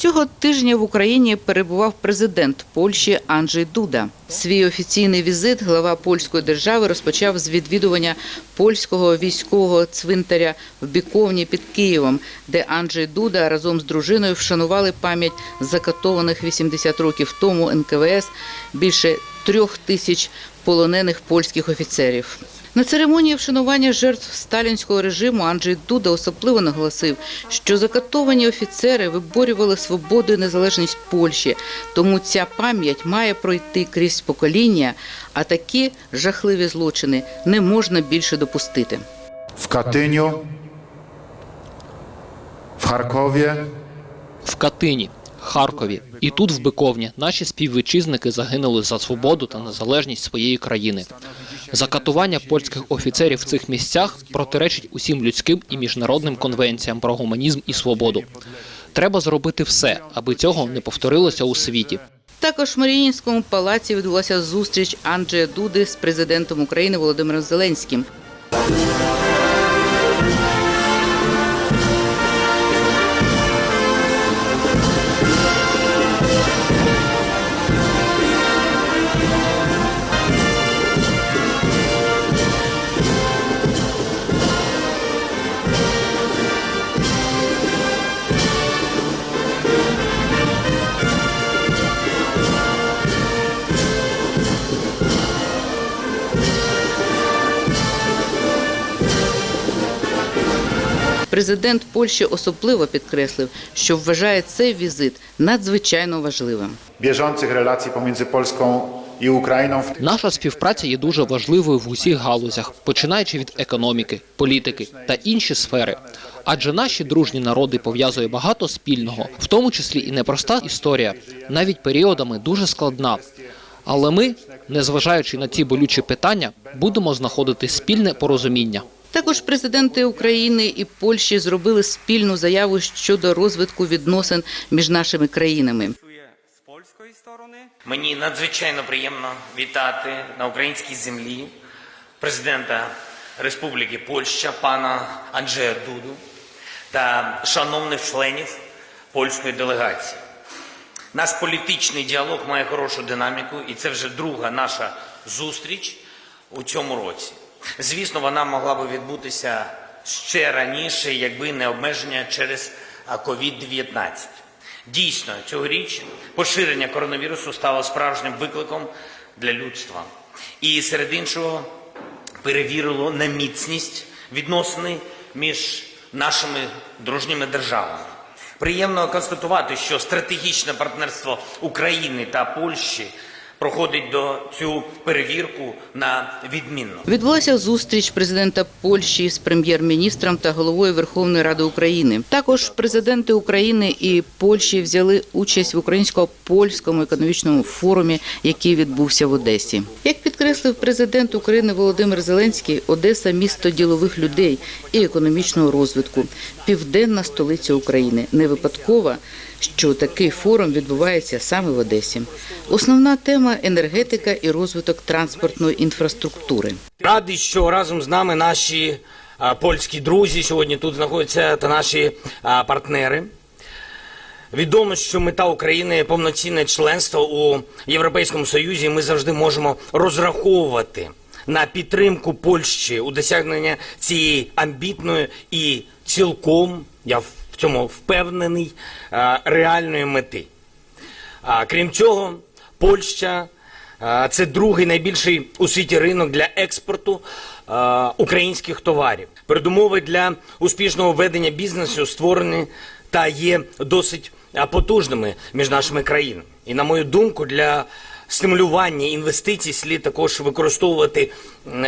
Цього тижня в Україні перебував президент Польщі Анджей Дуда. Свій офіційний візит глава польської держави розпочав з відвідування польського військового цвинтаря в Біковні під Києвом, де Анджей Дуда разом з дружиною вшанували пам'ять закатованих 80 років тому НКВС більше трьох тисяч полонених польських офіцерів. На церемонії вшанування жертв сталінського режиму Анджей Дуда особливо наголосив, що закатовані офіцери виборювали свободу і незалежність Польщі, тому ця пам'ять має пройти крізь покоління, а такі жахливі злочини не можна більше допустити. w Katyniu, w Charkowie, В Катині, Харкові і тут, в Биковні, наші співвітчизники загинули за свободу та незалежність своєї країни. Закатування польських офіцерів в цих місцях протиречить усім людським і міжнародним конвенціям про гуманізм і свободу. Треба зробити все, аби цього не повторилося у світі. Також в Маріїнському палаці відбулася зустріч Анджея Дуди з президентом України Володимиром Зеленським. Президент Польщі особливо підкреслив, що вважає цей візит надзвичайно важливим. bieżących relacji pomiędzy Polską i Ukrainą. w Наша співпраця є дуже важливою в усіх галузях, починаючи від економіки, політики та інші сфери. Адже наші дружні народи пов'язує багато спільного, в тому числі і непроста історія, навіть періодами дуже складна. Але ми, незважаючи на ці болючі питання, будемо знаходити спільне порозуміння. Також президенти України і Польщі зробили спільну заяву щодо розвитку відносин між нашими країнами. Мені надзвичайно приємно вітати на українській землі президента Республіки Польща пана Анджея Дуду та шановних членів польської делегації. Наш політичний діалог має хорошу динаміку, і це вже друга наша зустріч у цьому році. Звісно, вона могла би відбутися ще раніше, якби не обмеження через а, COVID-19. Дійсно, цьогоріч поширення коронавірусу стало справжнім викликом для людства. І серед іншого перевірило на міцність відносини між нашими дружніми державами. Приємно констатувати, що стратегічне партнерство України та Польщі проходить до цю перевірку на відмінно. Відбулася зустріч президента Польщі з прем'єр-міністром та головою Верховної Ради України. Також президенти України і Польщі взяли участь в українсько-польському економічному форумі, який відбувся в Одесі. Як підкреслив президент України Володимир Зеленський, Одеса місто ділових людей і економічного розвитку, південна столиця України. Не випадкова, що такий форум відбувається саме в Одесі. Основна тема енергетика і розвиток транспортної інфраструктури. Радий, що разом з нами наші польські друзі сьогодні тут знаходяться та наші партнери. Відомо, що мета України повноцінне членство у Європейському Союзі. Ми завжди можемо розраховувати на підтримку Польщі у досягнення цієї амбітної і цілком, я в цьому впевнений, реальної мети. Крім цього, Польща це другий найбільший у світі ринок для експорту українських товарів. Передумови для успішного ведення бізнесу створені та є досить потужними між нашими країнами. І на мою думку, для стимулювання інвестицій слід також використовувати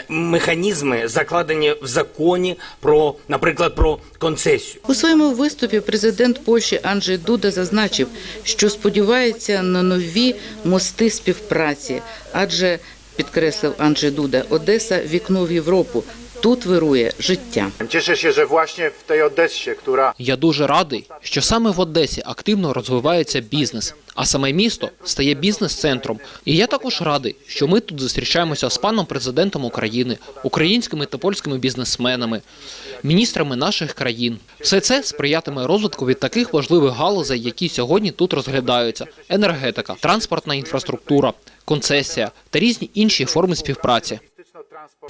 механізми, закладені в законі про, наприклад, про концесію. У своєму виступі президент Польщі Анджей Дуда зазначив, що сподівається на нові мости співпраці, адже підкреслив Анджей Дуда, Одеса вікно в Європу. Тут вирує життя. Cieszę się, że właśnie w tej która Я дуже радий, що саме в Одесі активно розвивається бізнес, а саме місто стає бізнес-центром. І я також радий, що ми тут зустрічаємося з паном президентом України, українськими та польськими бізнесменами, міністрами наших країн. Все це сприятиме розвитку від таких важливих галузей, які сьогодні тут розглядаються: енергетика, транспортна інфраструктура, концесія та різні інші форми співпраці.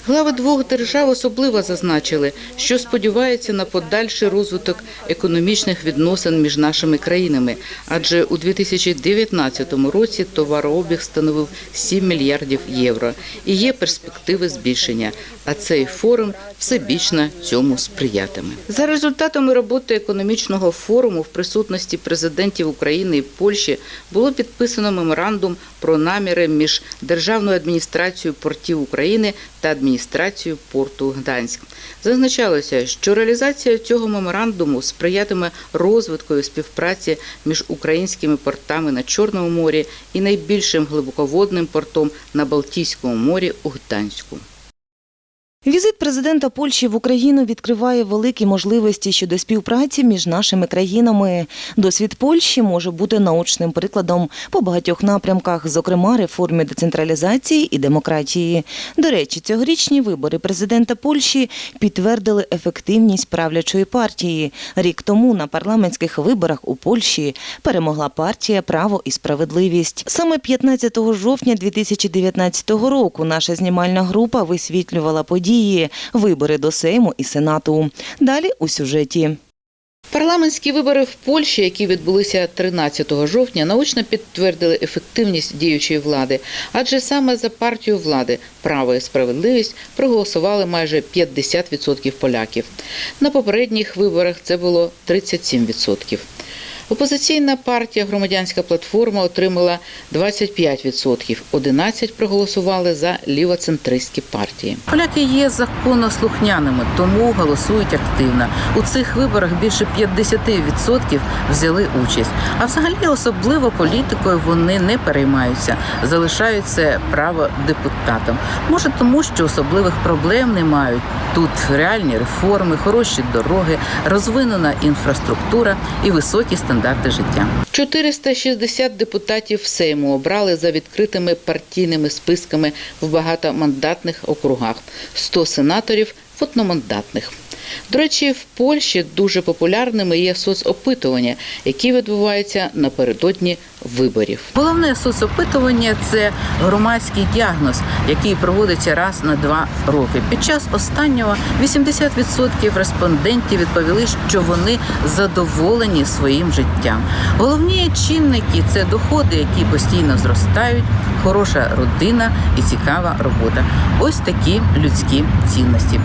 Глави двох держав особливо зазначили, що сподіваються на подальший розвиток економічних відносин між нашими країнами, адже у 2019 році товарообіг становив 7 мільярдів євро і є перспективи збільшення. А цей форум всебічно цьому сприятиме. За результатами роботи економічного форуму в присутності президентів України і Польщі було підписано меморандум про наміри між Державною адміністрацією портів України та адміністрацією порту Гданськ. Зазначалося, що реалізація цього меморандуму сприятиме розвитку співпраці між українськими портами на Чорному морі і найбільшим глибоководним портом на Балтійському морі у Гданську. Візит президента Польщі в Україну відкриває великі можливості щодо співпраці між нашими країнами. Досвід Польщі може бути научним прикладом по багатьох напрямках, зокрема реформі децентралізації і демократії. До речі, цьогорічні вибори президента Польщі підтвердили ефективність правлячої партії. Рік тому на парламентських виборах у Польщі перемогла партія Право і справедливість. Саме 15 жовтня 2019 року наша знімальна група висвітлювала події вибори до Сейму і Сенату. Далі у сюжеті. Парламентські вибори в Польщі, які відбулися 13 жовтня, наочно підтвердили ефективність діючої влади, адже саме за партію влади право і справедливість проголосували майже 50% поляків. На попередніх виборах це було 37%. Опозиційна партія Громадянська платформа отримала 25%, 11% проголосували за лівоцентристські партії. Поляки є законослухняними, тому голосують активно. У цих виборах більше 50% взяли участь. А взагалі особливо політикою вони не переймаються, залишають це право депутатам. Може, тому що особливих проблем не мають. Тут реальні реформи, хороші дороги, розвинена інфраструктура і високі стандарти життя. 460 депутатів Сейму обрали за відкритими партійними списками в багатомандатних округах, 100 сенаторів в одномандатних. До речі, в Польщі дуже популярними є соцопитування, які відбуваються напередодні виборів. Головне соцопитування це громадський діагноз, який проводиться раз на два роки. Під час останнього 80% респондентів відповіли, що вони задоволені своїм життям. Головні чинники це доходи, які постійно зростають, хороша родина і цікава робота. Ось такі людські цінності.